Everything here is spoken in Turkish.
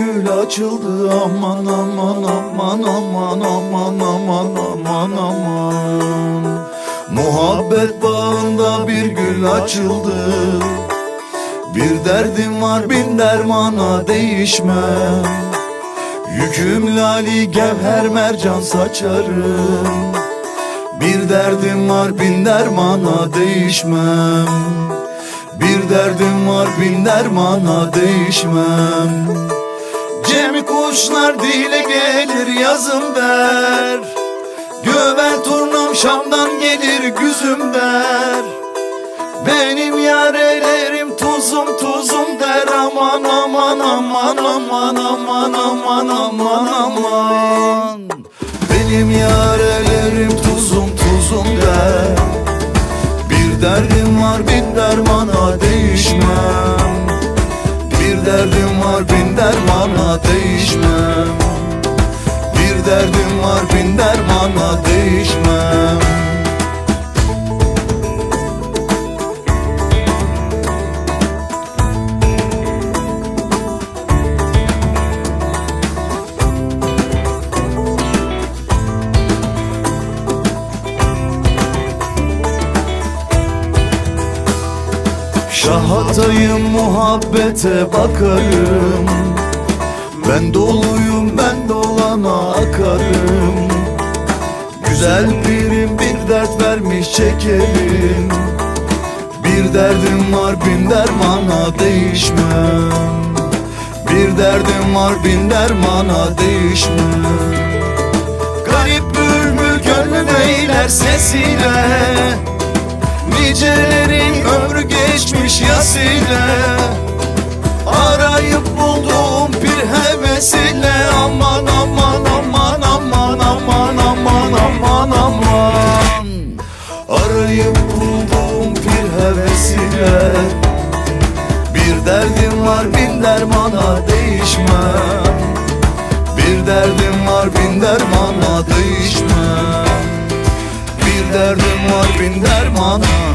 gül açıldı. Aman aman aman aman aman aman aman aman. Muhabbet bağında bir gül açıldı. Bir derdim var bin dermana değişmem. Yüküm lali gevher mercan saçarım. Bir derdim var bin dermana değişmem bir derdim var bin dermana değişmem. Cemi kuşlar dile gelir yazım der. Gövel turnam Şam'dan gelir güzüm der. Benim yarelerim tuzum tuzum der. Aman aman aman aman aman aman aman aman. Benim yare Bir derdim var bin dermana değişmem Bir derdim var bin dermana değişmem Şahatayım muhabbete bakarım. Ben doluyum ben dolana akarım. Güzel birim bir dert vermiş çekerim. Bir derdim var bin dermana değişmem. Bir derdim var bin dermana değişmem. Garip bülbül gönlüne eyler sesiyle. Nicelerin geçmiş yasıyla Arayıp buldum bir hevesiyle Aman aman aman aman aman aman aman aman. Arayıp buldum bir hevesiyle Bir derdim var bin dermana değişmem. Bir derdim var bin dermana değişmem. Bir derdim var bin dermana